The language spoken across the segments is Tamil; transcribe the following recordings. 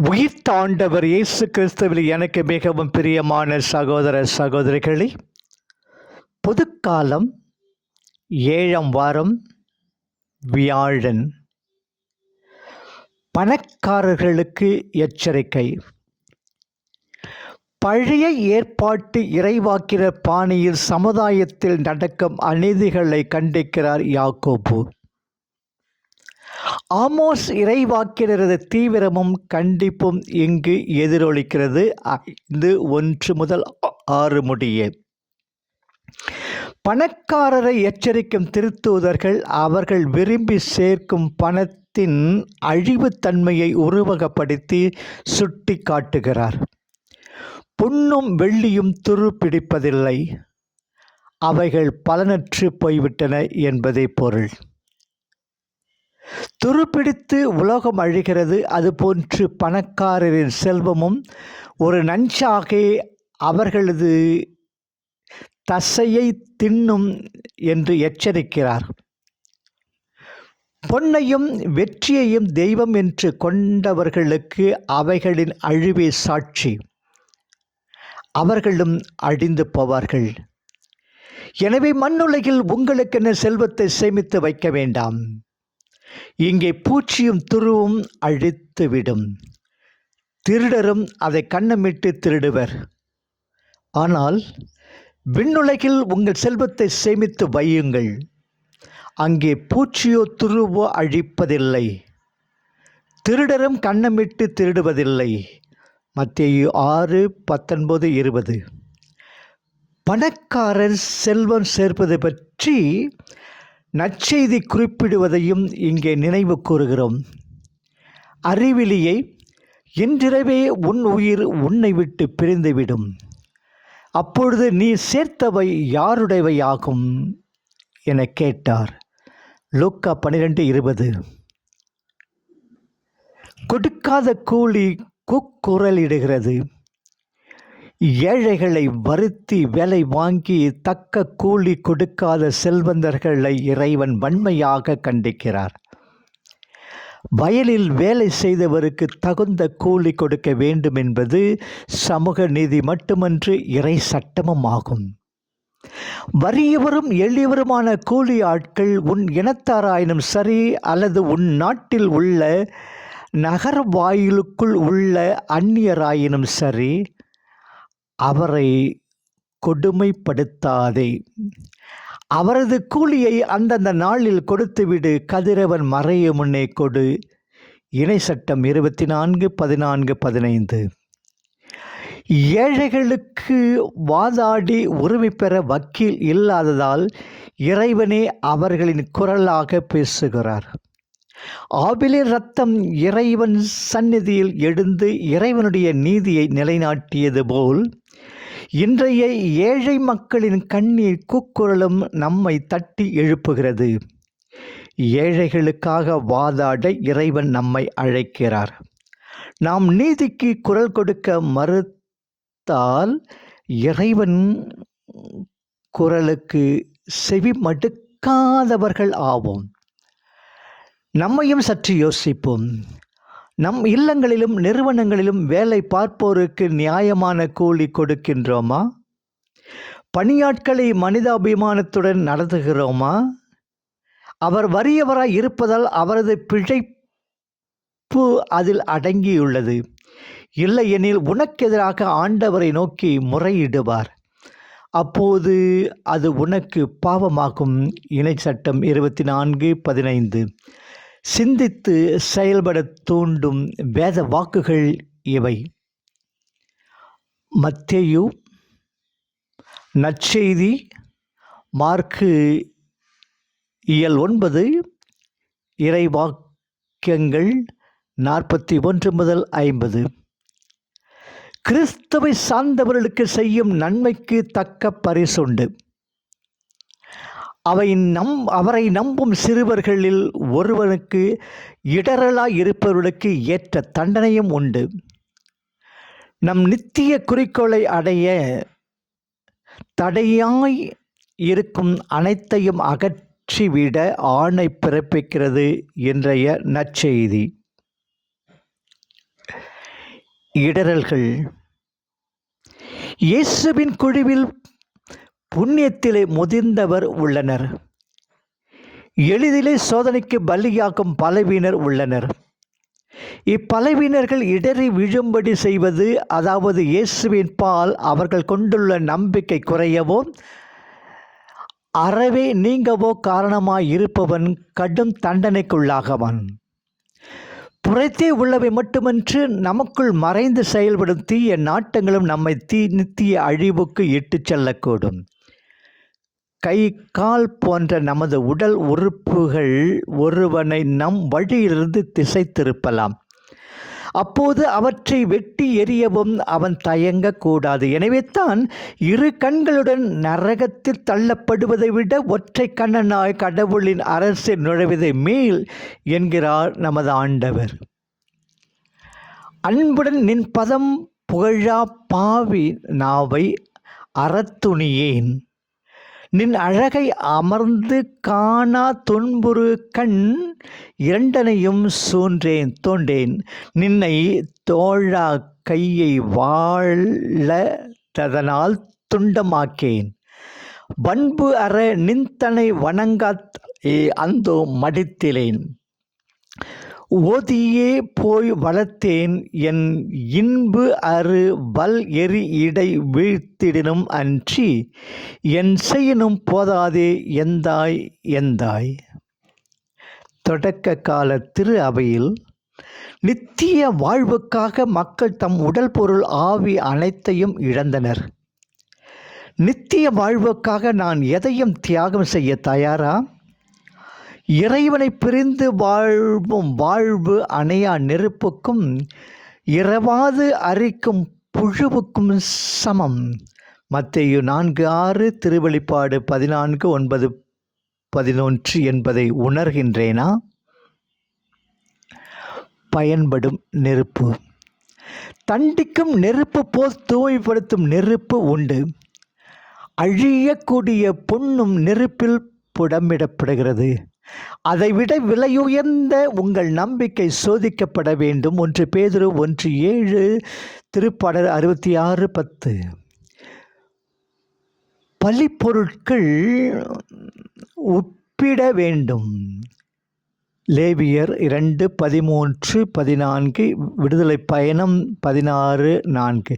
உயிர்த்தாண்டவர் இயேசு கிறிஸ்துவில் எனக்கு மிகவும் பிரியமான சகோதர சகோதரிகளே புதுக்காலம் ஏழாம் வாரம் வியாழன். பணக்காரர்களுக்கு எச்சரிக்கை. பழைய ஏற்பாட்டு இறைவாக்கிற பாணியில் சமுதாயத்தில் நடக்கும் அநீதிகளை கண்டிக்கிறார் யாக்கோபு. ஆமோஸ் இறைவாக்கினரது தீவிரமும் கண்டிப்பும் இங்கு எதிரொலிக்கிறது. ஐந்து ஒன்று முதல் ஆறு முடிய. பணக்காரரை எச்சரிக்கும் திருத்தூதர்கள் அவர்கள் விரும்பி சேர்க்கும் பணத்தின் அழிவுத்தன்மையை உருவகப்படுத்தி சுட்டி காட்டுகிறார் புண்ணும் வெள்ளியும் துரு பிடிப்பதில்லை. அவைகள் பலனற்று போய்விட்டன என்பதே பொருள். துருப்பிடித்து உலகம் அழிகிறது. அதுபோன்று பணக்காரரின் செல்வமும் ஒரு நஞ்சாக அவர்களது தசையை தின்னும் என்று எச்சரிக்கிறார். பொன்னையும் வெற்றியையும் தெய்வம் என்று கொண்டவர்களுக்கு அவைகளின் அழிவே சாட்சி. அவர்களும் அழிந்து போவார்கள். எனவே மண்ணுலகில் உங்களுக்கென செல்வத்தை சேமித்து வைக்க வேண்டாம். இங்கே பூச்சியும் துருவும் அழித்துவிடும். திருடரும் அதை கண்ணமிட்டு திருடுவர். ஆனால் விண்ணுலகில் உங்கள் செல்வத்தை சேமித்து வையுங்கள். அங்கே பூச்சியோ துருவோ அழிப்பதில்லை. திருடரும் கண்ணமிட்டு திருடுவதில்லை. மத்திய ஆறு பத்தொன்பது இருபது. பணக்காரர் செல்வம் சேர்ப்பது பற்றி நற்செய்தி குறிப்பிடுவதையும் இங்கே நினைவு கூறுகிறோம். அறிவிலியை இன்றிரவே உன் உயிர் உன்னை விட்டு பிரிந்துவிடும். அப்பொழுது நீ சேர்த்தவை யாருடையவையாகும்? என கேட்டார். லோக்கா பன்னிரெண்டு இருபது. கொடுக்காத கூலி குக்குரலிடுகிறது. ஏழைகளை வருத்தி வேலை வாங்கி தக்க கூலி கொடுக்காத செல்வந்தர்களை இறைவன் வன்மையாக கண்டிக்கிறார். வயலில் வேலை செய்தவருக்கு தகுந்த கூலி கொடுக்க வேண்டும் என்பது சமூக நீதி மட்டுமன்று இறை சட்டமும் ஆகும். வறியவரும் எளியவருமான கூலி ஆட்கள் உன் இனத்தாராயினும் சரி அல்லது உன் நாட்டில் உள்ள நகர் வாயிலுக்குள் உள்ள அந்நியராயினும் சரி அவரை கொடுமைப்படுத்தாதே. அவரது கூலியை அந்தந்த நாளில் கொடுத்துவிடு கதிரவன் மறைய முன்னே கொடு. இணை சட்டம் இருபத்தி நான்கு பதினான்கு பதினைந்து. ஏழைகளுக்கு வாதாடி உரிமை பெற வக்கீல் இல்லாததால் இறைவனே அவர்களின் குரலாக பேசுகிறார். ஆபிலின் ரத்தம் இறைவன் சந்நிதியில் எழுந்து இறைவனுடைய நீதியை நிலைநாட்டியது போல் இன்றைய ஏழை மக்களின் கண்ணீர் கூக்குரலும் நம்மை தட்டி எழுப்புகிறது. ஏழைகளுக்காக வாதாட இறைவன் நம்மை அழைக்கிறார். நாம் நீதிக்கு குரல் கொடுக்க மறுத்தால் இறைவன் குரலுக்கு செவி மடுக்காதவர்கள் ஆவோம். நம்மையும் சற்று யோசிப்போம். நம் இல்லங்களிலும் நிறுவனங்களிலும் வேலை பார்ப்போருக்கு நியாயமான கூலி கொடுக்கின்றோமா? பணியாட்களை மனிதாபிமானத்துடன் நடத்துகிறோமா? அவர் வறியவராய் இருப்பதால் அவரது பிழைப்பு அதில் அடங்கியுள்ளது. இல்லையெனில் உனக்கெதிராக ஆண்டவரை நோக்கி முறையிடுவார். அப்போது அது உனக்கு பாவமாகும். இணை சட்டம் இருபத்தி நான்கு பதினைந்து. சிந்தித்து செயல்பட தூண்டும் வேத வாக்குகள் இவை. மத்தேயு நற்செய்தி மார்க்கு இயல் ஒன்பது இறைவாக்கியங்கள் நாற்பத்தி ஒன்று முதல் ஐம்பது. கிறிஸ்தவை சார்ந்தவர்களுக்கு செய்யும் நன்மைக்கு தக்க பரிசுண்டு. அவை நம் அவரை நம்பும் சிறுவர்களில் ஒருவனுக்கு இடரலாய் இருப்பவர்களுக்கு ஏற்ற தண்டனையும் உண்டு. நம் நித்திய குறிக்கோளை அடைய தடையாய் இருக்கும் அனைத்தையும் அகற்றிவிட ஆணை பிறப்பிக்கிறது இன்றைய நற்செய்தி. இடரல்கள் இயேசுவின் குழுவில் புண்ணியத்திலே முதிர்ந்தவர் உள்ளனர். எளிதிலே சோதனைக்கு பலியாக்கும் பலவீனர் உள்ளனர். இப்பலவீனர்கள் இடறி விழும்படி செய்வது அதாவது இயேசுவின் பால் அவர்கள் கொண்டுள்ள நம்பிக்கை குறையவோ அறவே நீங்கவோ காரணமாய் இருப்பவன் கடும் தண்டனைக்குள்ளாகவன். புறத்தே உள்ளவை மட்டுமன்று நமக்குள் மறைந்து செயல்படும் தீய நாட்டங்களும் நம்மை தீ நித்திய அழிவுக்கு இட்டுச் செல்லக்கூடும். கை கால் போன்ற நமது உடல் உறுப்புகள் ஒருவனை நம் வழியிலிருந்து திசை திருப்பலாம் அப்போது அவற்றை வெட்டி எறியவும் அவன் தயங்கக்கூடாது எனவே தான் இரு கண்களுடன் நரகத்தில் தள்ளப்படுவதை விட ஒற்றை கண்ணனாய் கடவுளின் அரசில் நுழைவதை மேல் என்கிறார் நமது ஆண்டவர். அன்புடன் நின் பதம் புகழா பாவி நாவை அறத்துணியேன். நின் அழகை அமர்ந்து காணா துன்புறு கண் இரண்டனையும் சூன்றேன் தோண்டேன் நின்னை தோழா கையை வாழ ததனால் துண்டமாக்கேன். பண்பு அற நின்தனை வணங்காத் அந்தோ மடித்திலேன். ஓதியே போய் வளர்த்தேன் என் இன்பு அரு வல் எரி இடை வீழ்த்திடினும் அன்றி என் செய்யினும் போதாதே எந்தாய் எந்தாய்? தொடக்க கால திரு அவையில் நித்திய வாழ்வுக்காக மக்கள் தம் உடல் பொருள் ஆவி அனைத்தையும் இழந்தனர். நித்திய வாழ்வுக்காக நான் எதையும் தியாகம் செய்ய தயாரா? இறைவனை பிரிந்து வாழ்வும் வாழ்வு அணையா நெருப்புக்கும் இரவாது அரிக்கும் புழுவுக்கும் சமம். மத்தையு நான்கு ஆறு திருவெளிப்பாடு பதினான்கு ஒன்பது பதினொன்று என்பதை உணர்கின்றேனா? பயன்படும் நெருப்பு. தண்டிக்கும் நெருப்பு போல் தூய்மைப்படுத்தும் நெருப்பு உண்டு. அழியக்கூடிய பொண்ணும் நெருப்பில் புடமிடப்படுகிறது. அதைவிட விலையுயர்ந்த உங்கள் நம்பிக்கை சோதிக்கப்பட வேண்டும். ஒன்று பேதுரு ஒன்று ஏழு திருப்பாடல் அறுபத்தி ஆறு பத்து. பழிப்பொருட்கள் ஒப்பிட வேண்டும். லேவியர் இரண்டு பதிமூன்று பதினான்கு விடுதலை பயணம் பதினாறு நான்கு.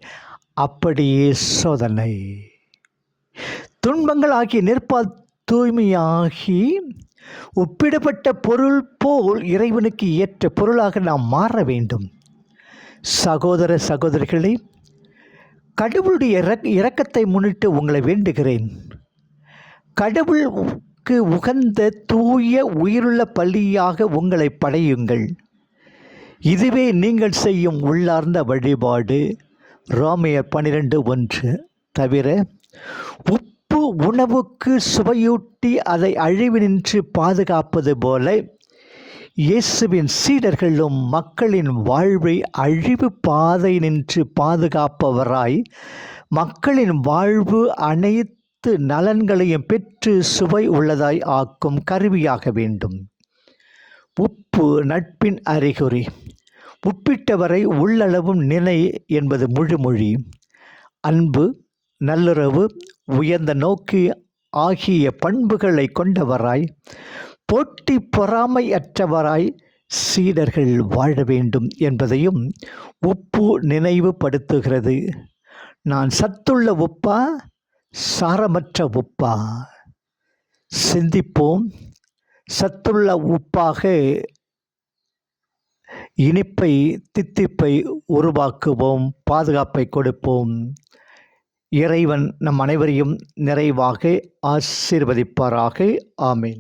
அப்படியே சோதனை. துன்பங்கள் ஆகிய நிற்பால் தூய்மையாகி ஒப்பிடப்பட்ட பொருள் போல் இறைவனுக்கு ஏற்ற பொருளாக நாம் மாற வேண்டும். சகோதர சகோதரிகளே கடவுளுடைய இரக்கத்தை முன்னிட்டு உங்களை வேண்டுகிறேன். கடவுளுக்கு உகந்த தூய உயிருள்ள பள்ளியாக உங்களை படையுங்கள். இதுவே நீங்கள் செய்யும் உள்ளார்ந்த வழிபாடு. ரோமையர் பன்னிரெண்டு ஒன்று தவிர உப் உணவுக்கு சுவையூட்டி அதை அழிவினின்று பாதுகாப்பது போல இயேசுவின் சீடர்களும் மக்களின் வாழ்வை அழிவு பாதை நின்று பாதுகாப்பவராய் மக்களின் வாழ்வு அனைத்து நலன்களையும் பெற்று சுவை உள்ளதாய் ஆக்கும் கருவியாக வேண்டும். உப்பு நட்பின் அறிகுறி. உப்பிட்டவரை உள்ளளவும் நினை என்பது முழுமொழி. அன்பு நல்லுறவு உயர்ந்த நோக்கி ஆகிய பண்புகளை கொண்டவராய் போட்டி பொறாமையற்றவராய் சீடர்கள் வாழ வேண்டும் என்பதையும் உப்பு நினைவுபடுத்துகிறது. நான் சத்துள்ள உப்பா சாரமற்ற உப்பா? சிந்திப்போம். சத்துள்ள உப்பாக இனிப்பை தித்திப்பை உருவாக்குவோம் பாதுகாப்பை கொடுப்போம். இறைவன் நம் அனைவரையும் நிறைவாக ஆசீர்வதிப்பாராக. ஆமேன்.